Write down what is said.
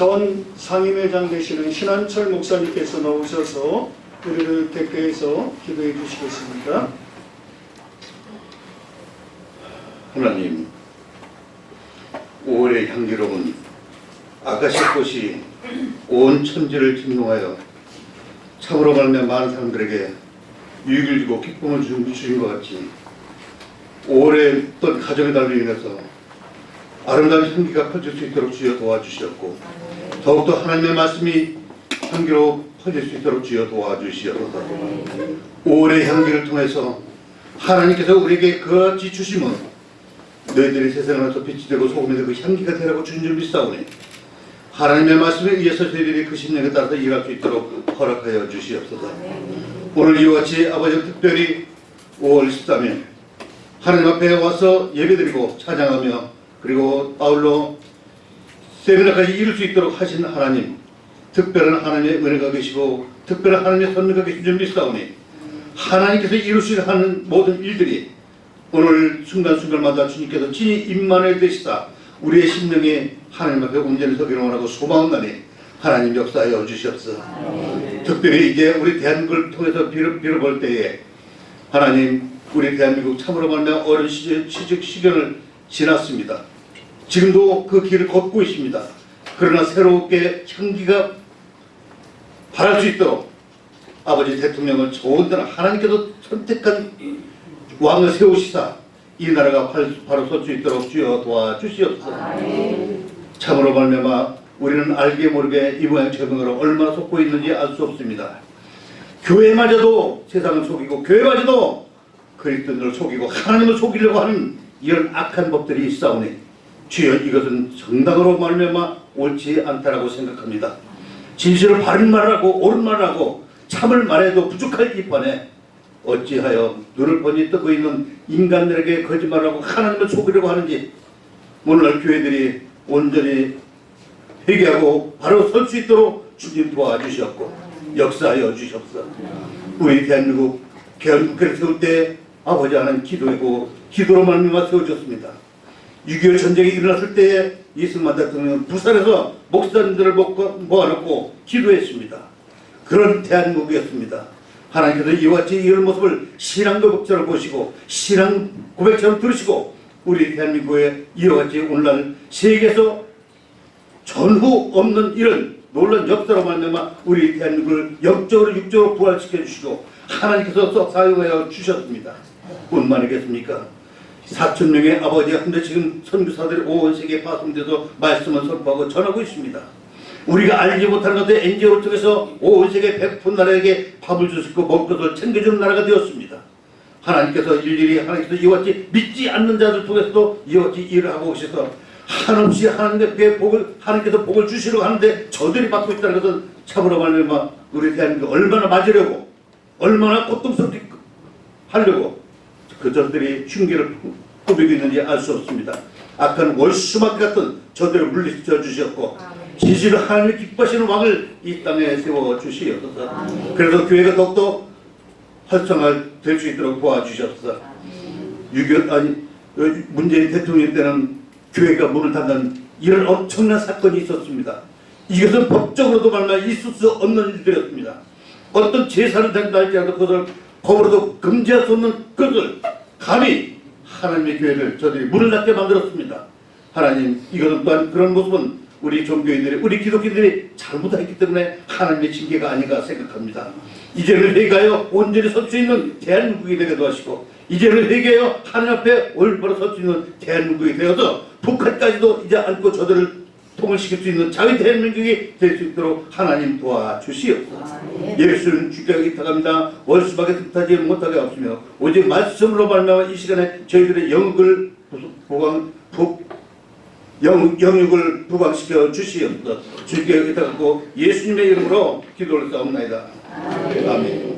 전 상임회장 되시는 신한철 목사님께서 나오셔서 우리를 대표해서 기도해 주시겠습니다. 하나님, 5월의 향기로운 아가씨 꽃이 온 천지를 진동하여 참으로 말며 많은 사람들에게 유익을 주고 기쁨을 주- 주신 것 같이 5월의 어떤 가정의 달로 인해서 아름다운 향기가 퍼질 수 있도록 주여 도와주시었고 더욱더 하나님의 말씀이 향기로 퍼질 수 있도록 주여 도와주시옵소서. 5월의 향기를 통해서 하나님께서 우리에게 그같이 주심은 너희들이 세상에서 빛이 되고 소금이 되고 향기가 되라고 주신 줄 믿사오니 하나님의 말씀에 의해서 저희들이 그 심령에 따라서 일할 수 있도록 허락하여 주시옵소서. 오늘 이와 같이 아버지 특별히 5월 13일 하나님 앞에 와서 예배드리고 찬양하며 그리고 아울러 세미나까지 이룰 수 있도록 하신 하나님 특별한 하나님의 은혜가 계시고 특별한 하나님의 선미가 계신 줄 믿사오니 하나님께서 이루시려 하는 모든 일들이 오늘 순간순간마다 주님께서 친히 임만을 되시다 우리의 심령에 하나님 앞에 온전히 서기를 원하고 소망하나니 하나님 역사하여 주시옵소서. 특별히 이제 우리 대한민국을 통해서 빌어, 빌어볼 때에 하나님 우리 대한민국 참으로 말하면 어려운 시절, 시적 시간을 지났습니다 지금도 그 길을 걷고 있습니다 그러나 새롭게 향기가 바랄 수 있도록 아버지 대통령을 좋은 데나 하나님께서 선택한 왕을 세우시사 이 나라가 바로, 설 수 있도록 주여 도와주시옵소서. 참으로 말미암아 우리는 알게 모르게 이 모양 저명으로 얼마나 속고 있는지 알 수 없습니다. 교회마저도 세상을 속이고 교회마저도 그리스도인들을 속이고 하나님을 속이려고 하는 이런 악한 법들이 있사오니 주여 이것은 정당으로 말미암아 옳지 않다라고 생각합니다. 진실을 바른 말하고 옳은 말하고 참을 말해도 부족할 이 판에 어찌하여 눈을 번지 뜨고 있는 인간들에게 거짓말하고 하나님을 속이려고 하는지 오늘날 교회들이 온전히 회개하고 바로 설 수 있도록 주님 도와주셨고 역사하여 주셨어. 우리 대한민국 개헌국회를 세울 때 아버지 하나님 기도하고 기도로 말미암아 세워졌습니다. 6.25 전쟁이 일어났을 때에 이승만 대통령은 부산에서 목사님들을 모아- 모아놓고 기도했습니다. 그런 대한민국이었습니다. 하나님께서 이와 같이 이런 모습을 신앙 고백처럼 보시고 신앙 고백처럼 들으시고 우리 대한민국의 이와 같이 오늘날 세계에서 전후 없는 이런 놀란 역사로 말미암아 우리 대한민국을 영적으로 육적으로 부활시켜 주시고 하나님께서 써 사용하여 주셨습니다. 뿐만이겠습니까? 4천 명의 아버지가 근데 지금 선교사들이 온 세계에 파송돼서 말씀을 선포하고 전하고 있습니다. 우리가 알지 못하는 것들 NGO를 통해서 온 세계 백푼 나라에게 밥을 주시고 먹을 것을 챙겨주는 나라가 되었습니다. 하나님께서 일일이 하나님께서 이와 같이 믿지 않는 자들 통해서도 이와 같이 일을 하고 오셔서 한없이 하나님의 복을 하나님께서 복을 주시려고 하는데 저들이 받고 있다는 것은 참으로 말미암아 우리 대한민국 얼마나 맞으려고 얼마나 고통스럽게 하려고 그 저들이 흉기를 꾸미고 있는지 알 수 없습니다. 악한 월수막 같은 저들을 물리쳐 주셨고 진실로 하나님이 기뻐하시는 왕을 이 땅에 세워 주시옵소서. 그래서 교회가 더욱더 활성화 될 수 있도록 도와주셨어. 6.25 아니 어, 문재인 대통령 때는 교회가 문을 닫는 이런 엄청난 사건이 있었습니다. 이것은 법적으로도 말마 있을 수 없는 일들이었습니다. 어떤 제사를 드린다 할지라도 그것을 법으로도 금지할 수 없는 것을 감히 하나님의 교회를 저들이 문을 닫게 만들었습니다. 하나님 이것은 또한 그런 모습은 우리 종교인들이 우리 기독교인들이 잘못했기 때문에 하나님의 징계가 아닌가 생각합니다. 이제는 회개하여 온전히 설 수 있는 대한민국이 되게 도하시고 이제는 회개하여 하나님 앞에 올바로 설 수 있는 대한민국이 되어서 북한까지도 이제 안고 저들을 통일시킬 수 있는 자유 대한민국이 될 수 있도록 하나님 도와주시옵소서. 예수는 주께 기탁합니다. 월수박에 틈타지 못하게 없으며 오직 말씀으로 말미암아 이 시간에 저희들의 영육을 보강 부, 영, 영육을 부강시켜 주시옵소서. 주께 기탁하고 예수님의 이름으로 기도를 싸움나이다. 아멘.